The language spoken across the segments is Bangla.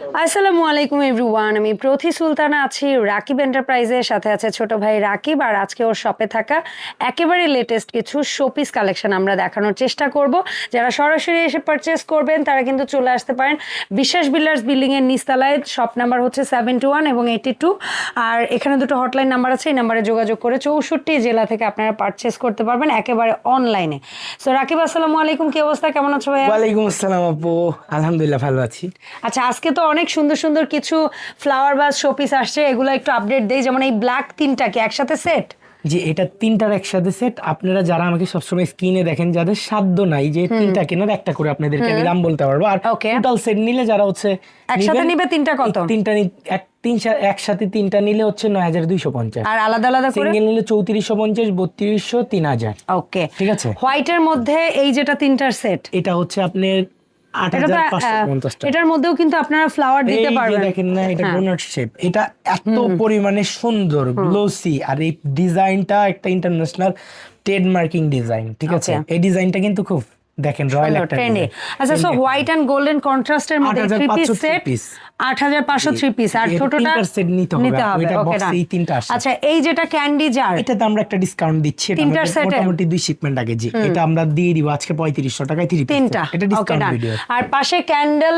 আসসালামু আলাইকুম এভরিওয়ান আমি প্রথি সুলতানা আছি রাকিব এন্টারপ্রাইজের সাথে আছে ছোট ভাই রাকিব আর আজকে ওর শপে থাকা একেবারে লেটেস্ট কিছু শোপিস কালেকশন আমরা দেখানোর চেষ্টা করব। যারা সরাসরি এসে পারচেস করবেন তারা কিন্তু চলে আসতে পারেন বিশ্বাস বিল্ডার্স বিল্ডিং এর নিস্তালায়। শপ নাম্বার হচ্ছে সেভেন টু ওয়ান এবং এইটি টু আর এখানে দুটো হটলাইন নাম্বার আছে এই নাম্বারে যোগাযোগ করে চৌষট্টি জেলা থেকে আপনারা পারচেস করতে পারবেন একেবারে অনলাইনে সো রাকিব আসসালামু আলাইকুম কি অবস্থা? কেমন আছো ভাইয়া? ওয়ালাইকুম আসসালাম আপু। আলহামদুলিল্লাহ ভালো আছি। আচ্ছা আজকে তো অনেক সুন্দর সুন্দর কিছু ফ্লাওয়ার বা শোপিস আসছে এগুলো একটু আপডেট দেই। যেমন এই ব্ল্যাক তিনটা কি একসাথে সেট যে এটা তিনটার একসাথে সেট আপনারা যারা আমাকে সবসময় স্ক্রিনে দেখেন যাদের সাধ্য নাই যে তিনটা কেনার একটা করে আপনাদেরকে আমি দাম বলতে পারব। আর টোটাল সেট নিলে যারা হচ্ছে একসাথে নিবে তিনটা কত? তিনটা নি- এক তিন একসাথে তিনটা নিলে হচ্ছে নয় হাজার দুইশো পঞ্চাশ। আর আলাদা আলাদা সিঙ্গেল নিলে চৌত্রিশশো পঞ্চাশ বত্রিশশো তিন হাজার। ওকে ঠিক আছে? হোয়াইটের মধ্যে এই যেটা তিনটার সেট এটা হচ্ছে আপনার এটার মধ্যেও কিন্তু আপনারা ফ্লাওয়ার দিতে পারবেন। দেখেন না এটা হ্যাঁ। ডোনাট শেপ এটা এত পরিমাণে সুন্দর গ্লোসি আর এই ডিজাইনটা একটা ইন্টারন্যাশনাল ট্রেডমার্কিং ডিজাইন ঠিক আছে. এই ডিজাইনটা কিন্তু খুব দেখেন রয়্যাল একটা ট্রেন্ডে আচ্ছা সো হোয়াইট অ্যান্ড গোল্ডেন কন্ট্রাস্টের মধ্যে থ্রি পিস সেট piece। আট হাজার পাঁচশো থ্রি পিস আর ছোটটা set নিতে হবে, ওইটা ওকে box এই তিনটা আসে। আচ্ছা এই যেটা ক্যান্ডি জার এটাতে আমরা একটা ডিসকাউন্ট দিচ্ছি। এটা মোটামুটি দুই শিপমেন্ট আগে জি। এটা আমরা দিয়ে দিব আজকে পঁয়ত্রিশশো টাকায় থ্রি তিনটা। এটা ডিসকাউন্ট ভিডিও আর পাশে ক্যান্ডেল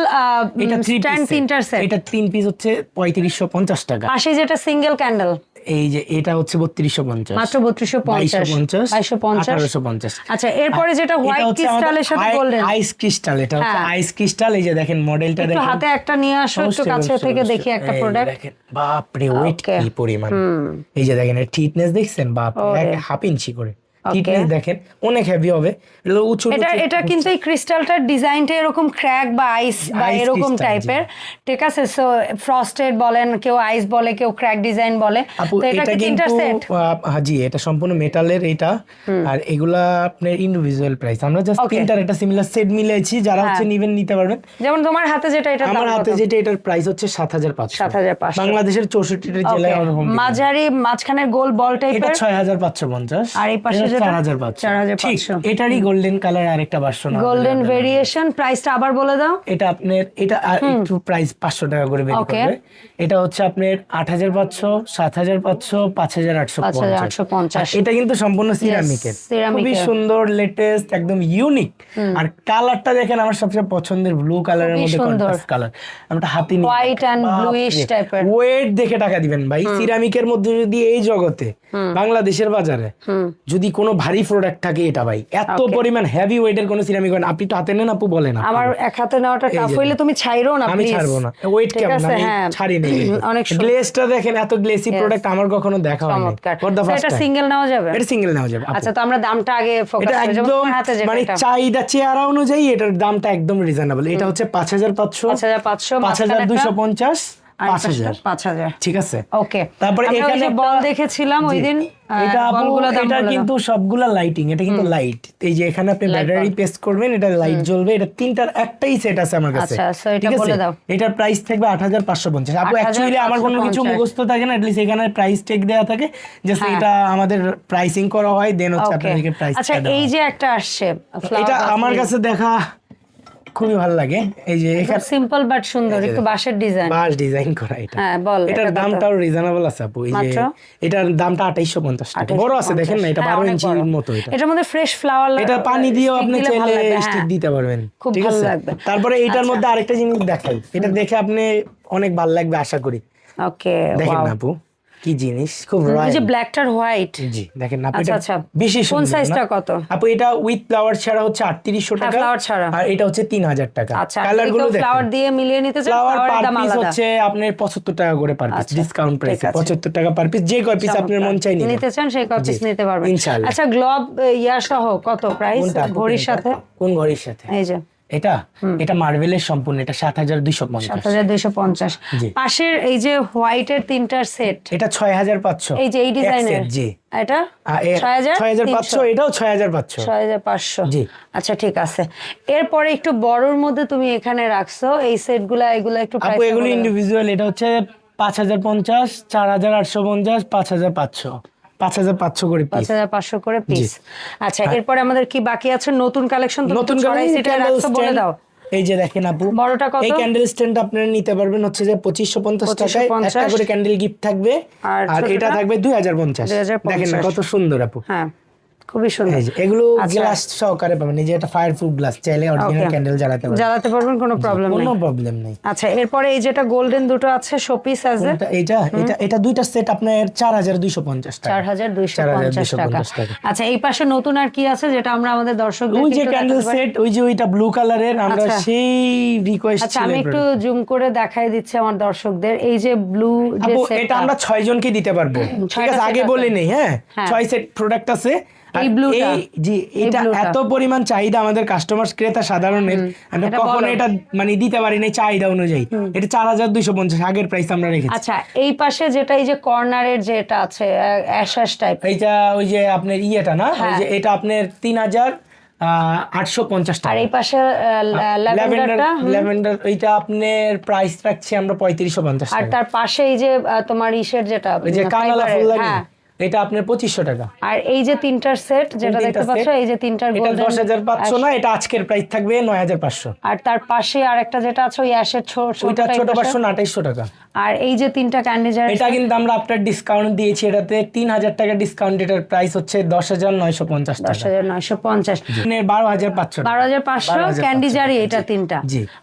এটা থ্রি স্ট্যান্ড তিনটার সেট এটা তিন পিস হচ্ছে পঁয়ত্রিশশো পঞ্চাশ টাকা। পাশে যেটা সিঙ্গেল ক্যান্ডেল এই যে এটা হচ্ছে বত্রিশশো পঞ্চাশ। মাত্র বত্রিশশো পঞ্চাশ বাইশশো পঞ্চাশ আঠারোশো পঞ্চাশ। আচ্ছা এরপরে যেটা হোয়াইট ক্রিস্টালের সাথে বললেন আইস ক্রিস্টাল এটা হচ্ছে হ্যাঁ। আইস ক্রিস্টাল এই যে দেখেন মডেলটা দেখেন। হাতে একটা নিয়ে আসো একটু কাছে থেকে। দেখি একটা প্রোডাক্ট দেখেন বাপরে ওয়েট কি পরিমাণ। এই যে দেখেন এর থিকনেস দেখছেন? বাপ এক হাফ ইঞ্চি করে। থিকনেস দেখেন? অনেক হেভি হবে। উঁচু এটা এটা কিন্তু এই ক্রিস্টালটার ডিজাইনটা এরকম ক্র্যাক বা আইস বা এরকম টাইপের ঠিক আছে? সো ফ্রস্টেড বলেন কেউ আইস বলে কেউ ক্র্যাক ডিজাইন বলে। তো এটা এটা কি কিন্তু তিনটার সেট আহ, হ্যাঁ, জি এটা সম্পূর্ণ মেটালের এটা। আর এগুলা আপনার ইন্ডিভিজুয়াল প্রাইস আমরা জাস্ট. তিনটার একটা সিমিলার সেট মিলেছি যারা হচ্ছে নিবেন নিতে পারবেন। যেমন তোমার হাতে যেটা এটা আমার হাতে যেটা এটার প্রাইস হচ্ছে সাত হাজার পাঁচশো। 7,500 বাংলাদেশের চৌষট্টিটা জেলায়। মাঝারি মাঝখানের গোল বল টাইপের ছয় হাজার পাঁচশো পঞ্চাশ। আর এই পাশে যেটা? চার হাজার পাঁচশো। 4,500 এটারই গোল্ডেন কালার আরেকটা গোল্ডেন ভেরিয়েশন প্রাইসটা আবার বলে দাও। এটা আপনার এটা একটু প্রাইস পাঁচশো টাকা করে করবে। এটা হচ্ছে আপনার আট হাজার পাঁচশো সাত হাজার পাঁচশো পাঁচ হাজার আটশো পাঁচ হাজার আটশো পঞ্চাশ। এটা কিন্তু সম্পূর্ণ সিরামিকের খুবই সুন্দর লেটেস্ট একদম ইউনিক আর কালারটা দেখেন আমার সবচেয়ে পছন্দের ব্লু কালারের মধ্যে কন্ট্রাস্ট কালার আমরা হাতি White and bluish type এর। ওয়েট দেখে টাকা দিবেন ভাই। সিরামিকের মধ্যে যদি এই জগতে বাংলাদেশের বাজারে যদি কোনো কোনো ভারী প্রোডাক্ট থাকে এটা ভাই। এত পরিমাণ হেভি ওয়েটের কোনো সিরামিক হয় আপনি তো হাতে নেন আপু বলেন আমার এক হাতে নেওয়াটা টাফ হইলে তুমি ছাইরো না আমি ছাড়বো না। ওয়েট কেমন? আমি হ্যাঁ। ছাড়ি না অনেক গ্লেসটা দেখেন এত গ্লেসি প্রোডাক্ট আমার কখনো দেখা হয়নি। ফর দা ফার্স্ট এটা সিঙ্গেল নাও যাবে? এটা সিঙ্গেল নাও যাবে আচ্ছা তো আমরা দামটা আগে ফোকাস করে। যাব আমার হাতে একদম মানে চাহিদা চেহারা অনুযায়ী এটার দামটা একদম রিজনেবল এটা হচ্ছে 5500 5500 5250 ঠিক আছে। ওকে। তারপরে এখানে বল দেখেছিলাম ওই দিন এটা আপু বলগুলো দাম এটা কিন্তু সবগুলা লাইটিং এটা কিন্তু লাইট এই যে এখানে আপনি ব্যাটারি পেস্ট করবেন এটা লাইট জ্বলবে এটা তিনটার একটাই সেট আছে আমার কাছে। আচ্ছা, ঠিক আছে? এটার প্রাইস থাকবে আট হাজার পাঁচশো পঞ্চাশ। আপু অ্যাকচুয়ালি আমার কোনো কিছু মুখস্থ থাকে না এটলিস্ট এখানে প্রাইস টেক দেওয়া থাকে। যে হ্যাঁ। এটা আমাদের প্রাইসিং করা হয় দেন হচ্ছে Okay. আপনাদেরকে প্রাইস আচ্ছা এই যে একটা আসছে এটা আমার কাছে দেখা খুবই ভালো লাগে। এই যে এখানে সিম্পল বাট সুন্দর একটু বাঁশের ডিজাইন বাস ডিজাইন করা এটা। হ্যাঁ বল এটার দামটাও রিজনেবল আছে আপু। এই যে এটার দামটা আঠাইশো পঞ্চাশ টাকা। বড় আছে দেখেন না এটা হ্যাঁ, বারো অনেক ইঞ্চির মতো এটা। এটার মধ্যে ফ্রেশ ফ্লাওয়ার এটা পানি দিয়েও আপনি চাইলে স্টিক হ্যাঁ। দিতে পারবেন খুব ঠিক ভালো আছে? লাগবে। তারপরে এটার মধ্যে আরেকটা জিনিস দেখাই। এটা দেখে আপনি অনেক ভালো লাগবে আশা করি। ওকে দেখেন না আপু। কি জিনিস? খুব যে হোয়াইট জি দেখেন না আচ্ছা, আচ্ছা। বেশি কোন সাইজটা কত? আপু এটা উইথ ফ্লাওয়ার ছাড়া হচ্ছে আটত্রিশশো হ্যাঁ, টাকা flower ছাড়া। আর এটা হচ্ছে তিন হাজার টাকা। আচ্ছা কালারগুলো দেখেন। ফ্লাওয়ার দিয়ে মিলিয়ে নিতে চান? ফ্লাওয়ার পার পিস হচ্ছে আপনার পঁচাত্তর টাকা করে পার পিস ডিসকাউন্ট প্রাইসে আছে। পঁচাত্তর টাকা পার পিস যে কয় পিস আপনার মন চাই নিতে চান সেই কপিস জি, নিতে পারবেন। ইনশাআল্লাহ। আচ্ছা গ্লোব ইয়া সহ কত প্রাইস ঘড়ির সাথে? কোন ঘড়ির সাথে? এই যে। এটা? এটা মার্বেলের সম্পূর্ণ এটা সাত হাজার দুইশো সাত পঞ্চাশ হাজার দুইশো পঞ্চাশ। পাশের এই যে হোয়াইটের তিনটার সেট। এটা ছয় হাজার পাঁচশো। এই যে এই ডিজাইনের। জি। এটা? ছয় হাজার পাঁচশো এটাও ছয় হাজার পাঁচশো। ছয় হাজার পাঁচশো। জি। আচ্ছা ঠিক আছে। এরপরে একটু বড়র মধ্যে তুমি এখানে রাখছো এই সেটগুলা এগুলা একটু এগুলো ইন্ডিভিজুয়াল এটা হচ্ছে পাঁচ হাজার পঞ্চাশ চার হাজার আটশো পঞ্চাশ পাঁচ হাজার পাঁচশো। পাঁচ হাজার পাঁচশো করে পাঁচ হাজার পাঁচশো করে পিস আচ্ছা এরপরে আমাদের কি বাকি আছে? নতুন কালেকশন নতুন বলে দাও। এই যে দেখেন আপু বড়টা কত? এই ক্যান্ডেল স্ট্যান্ড আপনারা নিতে পারবেন হচ্ছে যে পঁচিশশো পঞ্চাশ টাকায়। 2550 একটা করে ক্যান্ডেল গিফট থাকবে। আর এটা থাকবে দুই হাজার পঞ্চাশ। 2050 দেখেন না কত সুন্দর আপু। হ্যাঁ। খুবই সুন্দর। এগুলো আচ্ছা। গ্লাস সহকারে পাবেন। এই যে এটা ফায়ার প্রুফ গ্লাস চাইলে অরিজিনাল ক্যান্ডেল জ্বালাতে পারবেন। জ্বালাতে পারবেন কোনো প্রবলেম নেই কোনো প্রবলেম নেই। আচ্ছা এরপরে এই যেটা গোল্ডেন দুটো আছে শোপিস আছে? এইটা এটা এটা দুইটা সেট আপনার চার হাজার দুইশো পঞ্চাশ টাকা। চার হাজার দুইশো পঞ্চাশ টাকা। 4250 টাকা। আচ্ছা এই পাশে নতুন আর কি আছে যেটা আমরা আমাদের দর্শকদের ওই যে ক্যান্ডেল সেট ওই যে ওইটা ব্লু কালারের আমরা আচ্ছা। সেই রিকোয়েস্ট আচ্ছা আমি একটু জুম করে দেখাই দিচ্ছি আমার দর্শকদের। এই যে ব্লু যে আপু এটা আমরা ছয় জনকে দিতে পারব। ঠিক আছে আগে। বলে নেই হ্যাঁ? হ্যাঁ। ছয় সেট প্রোডাক্ট আছে। এই ব্লুটা? জি এটা এত পরিমাণ চাহিদা আমাদের কাস্টমার ক্রেতা সাধারণের। আমরা এটা কখনো এটা মানে দিতে পারি না চাহিদা অনুযায়ী। এটা চার হাজার দুইশো পঞ্চাশ আগের প্রাইস আমরা রেখেছি। আচ্ছা এই পাশে যেটা এই যে কর্নারের যেটা আছে অ্যাশাস টাইপ এইটা ওই যে আপনার ইয়েটা না? ওই হ্যাঁ। যে এটা আপনার তিন হাজার আটশো পঞ্চাশ আর এই পাশে ল্যাভেন্ডার ল্যাভেন্ডারটা ল্যাভেন্ডার এইটা আপনার প্রাইস রাখছি আমরা পঁয়ত্রিশশো পঞ্চাশ আর তার পাশে এই যে তোমার ইসের যেটা ওই যে কানালা ফুল লাগে হ্যাঁ। এটা আপনার পঁচিশশো টাকা। আর এই যে তিনটার সেট যেটা দেখতে পাচ্ছ এই যে তিনটার এটা দশ হাজার পাঁচশো না এটা আজকের প্রাইস থাকবে নয় হাজার পাঁচশো। আর তার পাশে আরেকটা যেটা আছে ওই অ্যাশের ছোট ছোট পাঁচশো আঠাইশশো টাকা। আর এই যে তিনটা ক্যান্ডিজার এটা কিন্তু আমরা আপনার ডিসকাউন্ট দিয়েছি এটাতে তিন হাজার টাকা ডিসকাউন্ট এটার প্রাইস হচ্ছে দশ হাজার নয়শো পঞ্চাশ দশ টাকা হাজার নয়শো পঞ্চাশ। বারো হাজার পাঁচশো বারো হাজার পাঁচশো 12,500 ক্যান্ডিজারি এটা তিনটা।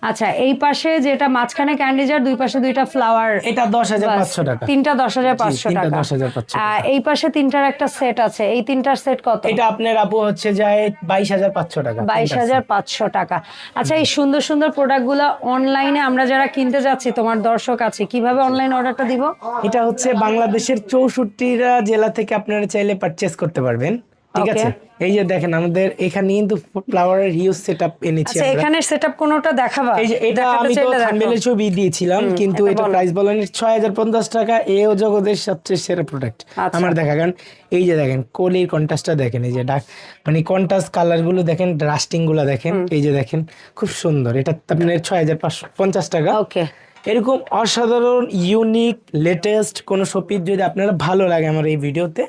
আচ্ছা এই পাশে যেটা মাঝখানে ক্যান্ডিজার দুই পাশে দুইটা ফ্লাওয়ার এটা দশ হাজার পাঁচশো টাকা। তিনটা দশ হাজার পাঁচশো টাকা। 10,500 টাকা। আহ, এই পাশে তিনটার একটা সেট আছে। এই তিনটার সেট কত? এটা আপনার আপু হচ্ছে যায় বাইশ হাজার পাঁচশো টাকা। বাইশ হাজার পাঁচশো টাকা। আচ্ছা এই সুন্দর সুন্দর প্রোডাক্টগুলো অনলাইনে আমরা যারা কিনতে যাচ্ছি তোমার দর্শক আছে কীভাবে অনলাইন অর্ডারটা দিব? এটা হচ্ছে বাংলাদেশের চৌষট্টিটা জেলা থেকে আপনারা চাইলে পারচেস করতে পারবেন। ঠিক আছে? এই যে দেখেন আমাদের এখানে কিন্তু ফ্লাওয়ারের হিউজ সেট আপ এনেছি আচ্ছা এখানে সেটআপ কোনোটা দেখাবা? এই যে এটা আমি তো। থাম্বনেলের ছবি দিয়েছিলাম কিন্তু এটা প্রাইস বলেন ছয় হাজার পঞ্চাশ টাকা এও জগতের সবচেয়ে সেরা প্রোডাক্ট আচ্ছা। আমার দেখা কারণ এই যে দেখেন কোলির কন্ট্রাস্টটা দেখেন এই যে ডাক মানে কন্ট্রাস্ট কালারগুলো দেখেন রাস্টিংগুলো দেখেন এই যে দেখেন খুব সুন্দর। এটা আপনার ছয় হাজার পাঁচশো পঞ্চাশ টাকা। ওকে এরকম অসাধারণ ইউনিক লেটেস্ট কোনো শপির যদি আপনারা ভালো লাগে আমার এই ভিডিওতে,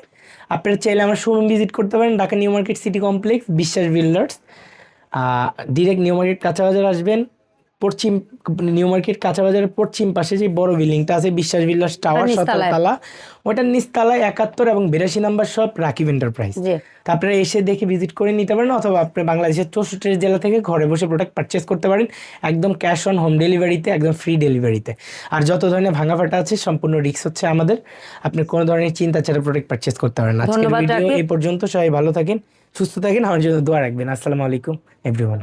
আপনারা চাইলে আমার শোরুম ভিজিট করতে পারেন, Dhaka new market city complex, Biswas builders direct new market কাঁচা বাজার আসবেন। পশ্চিম নিউ মার্কেট কাঁচা বাজারের পশ্চিম পাশে যে বড় বিল্ডিংটা আছে বিশ্বাস বিল্ডার্স টাওয়ার। সতেরোতলা ওটার নিচতলায় একাত্তর এবং বিরাশি নাম্বার সব রাকিব এন্টারপ্রাইজ আপনারা এসে দেখে ভিজিট করে নিতে পারেন অথবা আপনি বাংলাদেশের চৌষট্টি জেলা থেকে ঘরে বসে প্রোডাক্ট পারচেস করতে পারেন একদম ক্যাশ অন হোম ডেলিভারিতে একদম ফ্রি ডেলিভারিতে আর যত ধরনের ভাঙা ফাটা আছে সম্পূর্ণ রিস্ক হচ্ছে আমাদের। আপনি কোনো ধরনের চিন্তা ছাড়া প্রোডাক্ট পারচেস করতে পারেন আজকের ভিডিও এই পর্যন্ত সবাই ভালো থাকেন সুস্থ থাকেন। আমার জন্য দোয়া রাখবেন। আসসালামু আলাইকুম এভরিওয়ান